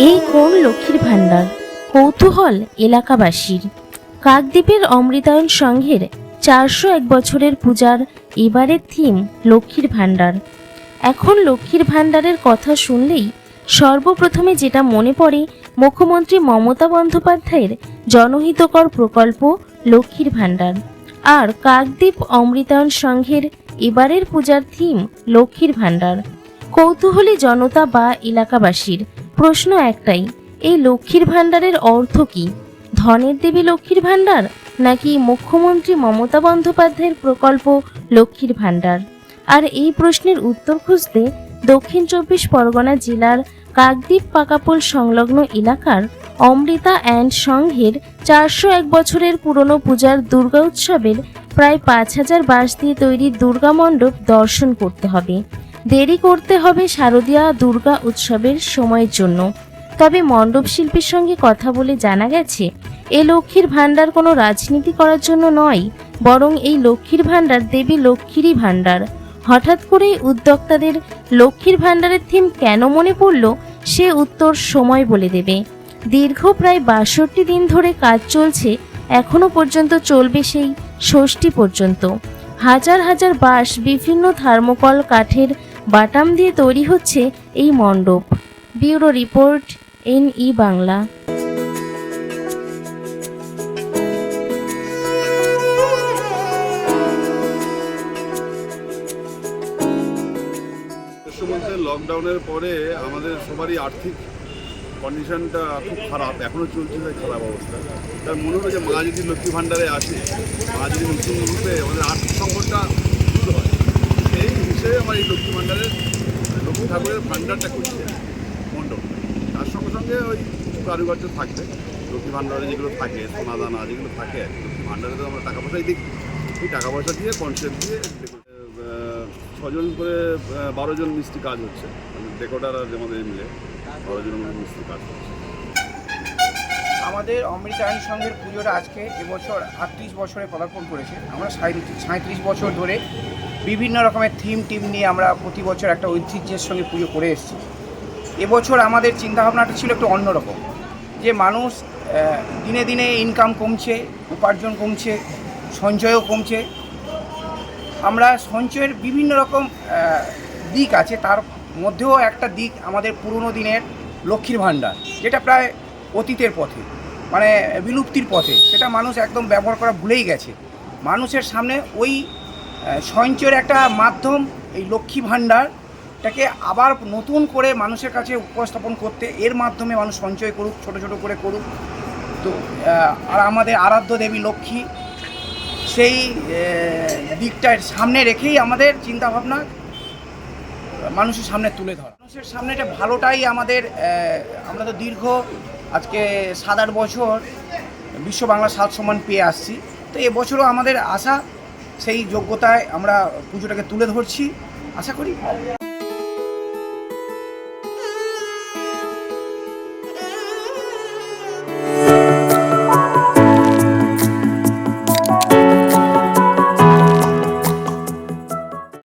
লক্ষ্মীর ভাণ্ডার? কৌতূহল এলাকাবাসীর। কাকদ্বীপের অমৃতায়ন সংঘের চারশো এক বছরের পূজার এবারের থিম লক্ষ্মীর ভাণ্ডার। এখন লক্ষ্মীর ভাণ্ডারের কথা শুনলেই সর্বপ্রথমে যেটা মনে পড়ে, মুখ্যমন্ত্রী মমতা বন্দ্যোপাধ্যায়ের জনহিতকর প্রকল্প লক্ষ্মীর ভাণ্ডার। আর কাকদ্বীপ অমৃতায়ন সংঘের এবারের পূজার থিম লক্ষ্মীর ভাণ্ডার। কৌতূহলী জনতা বা এলাকাবাসীর প্রশ্ন একটাই, এই লক্ষ্মীর ভাণ্ডারের অর্থ কী? ধনের দেবী লক্ষ্মীর ভাণ্ডার নাকি মুখ্যমন্ত্রী মমতা বন্দ্যোপাধ্যায়ের প্রকল্প লক্ষ্মীর ভাণ্ডার? আর এই প্রশ্নের উত্তর খুঁজতে দক্ষিণ চব্বিশ পরগনা জেলার কাকদ্বীপ পাকাপোল সংলগ্ন এলাকার অমৃতা অ্যান্ড সংঘের চারশো এক বছরের পুরনো পূজার দুর্গা উৎসবের প্রায় পাঁচ হাজার বাঁশ দিয়ে তৈরি দুর্গা মণ্ডপ দর্শন করতে হবে। দেরি করতে হবে শারদীয়া দুর্গা উৎসবের সময়ের জন্য। তবে মণ্ডপ শিল্পীর সঙ্গে কথা বলে জানা গেছে, এ লক্ষ্মীর ভাণ্ডার কোনো রাজনীতি করার জন্য নয়, বরং এই লক্ষ্মীর ভাণ্ডার দেবী লক্ষ্মীরই ভাণ্ডার। হঠাৎ করেই উদ্যোক্তাদের লক্ষ্মীর ভাণ্ডারের থিম কেন মনে পড়ল, সে উত্তর সময় বলে দেবে। দীর্ঘ প্রায় বাষট্টি দিন ধরে কাজ চলছে, এখনও পর্যন্ত চলবে সেই ষষ্ঠী পর্যন্ত। হাজার হাজার বাঁশ, বিভিন্ন থার্মোকল কাঠের বাটাম দিয়ে তৈরি হচ্ছে এই মণ্ডপ। Bureau report N E Bangla লকডাউনের পরে আমাদের সবারই আর্থিক কন্ডিশনটা খুব খারাপ। এখনও চলছে তাই খারাপ অবস্থা। তার মনে হলো যে মা যদি লক্ষ্মী ভাণ্ডারে আসে, মা যদি নতুন রূপে আমাদের আর্থিক সংকটটা হিসেবে আমার এই লক্ষ্মী ভাণ্ডারের লক্ষ্মী ঠাকুরের ভাণ্ডারটা করছে মণ্ডপ। তার সঙ্গে সঙ্গে ওই কারুকার্য থাকবে। লক্ষ্মী ভাণ্ডারে যেগুলো থাকে সোনা দানা যেগুলো থাকে লক্ষ্মী ভাণ্ডারে তো আমরা টাকা পয়সাই দিই। ওই টাকা পয়সা দিয়ে কনসেপ্ট দিয়ে ছজন করে আহ, বারো জন মিস্ত্রি কাজ হচ্ছে। মানে ডেকোটার আর আমাদের মিলে বারো জন মিস্ত্রি কাজ হচ্ছে। আমাদের অমৃতায়ন সংঘের পুজোটা আজকে এবছর আটত্রিশ বছরে পদার্পণ করেছে। আমরা সাঁত্রিশ বছর ধরে বিভিন্ন রকমের থিম টিম নিয়ে আমরা প্রতি বছর একটা ঐতিহ্যের সঙ্গে পুজো করে এসেছি। এবছর আমাদের চিন্তাভাবনাটা ছিল একটু অন্যরকম যে মানুষ দিনে দিনে ইনকাম কমছে, উপার্জন কমছে, সঞ্চয়ও কমছে। আমরা সঞ্চয়ের বিভিন্ন রকম দিক আছে। তার মধ্যেও একটা দিক আমাদের পুরনো দিনের লক্ষ্মীর ভাণ্ডার, যেটা প্রায় অতীতের পথে মানে বিলুপ্তির পথে, সেটা মানুষ একদম ব্যবহার করা ভুলেই গেছে। মানুষের সামনে ওই সঞ্চয়ের একটা মাধ্যম, এই লক্ষ্মী ভাণ্ডারটাকে আবার নতুন করে মানুষের কাছে উপস্থাপন করতে, এর মাধ্যমে মানুষ সঞ্চয় করুক, ছোট ছোট করে করুক। তো আর আমাদের আরাধ্য দেবী লক্ষ্মী, সেই দিকটার সামনে রেখেই আমাদের চিন্তাভাবনা, মানুষের সামনে তুলে ধরা। মানুষের সামনে এটা ভালোটাই আমাদের আমরা তো দীর্ঘ আজকে সাত আট বছর বিশ্ব বাংলা সাত সম্মান পেয়ে আসছি। তো এবছরও আমাদের আশা, সেই যোগ্যতায় আমরা পুজোটাকে তুলে ধরছি। আশা করি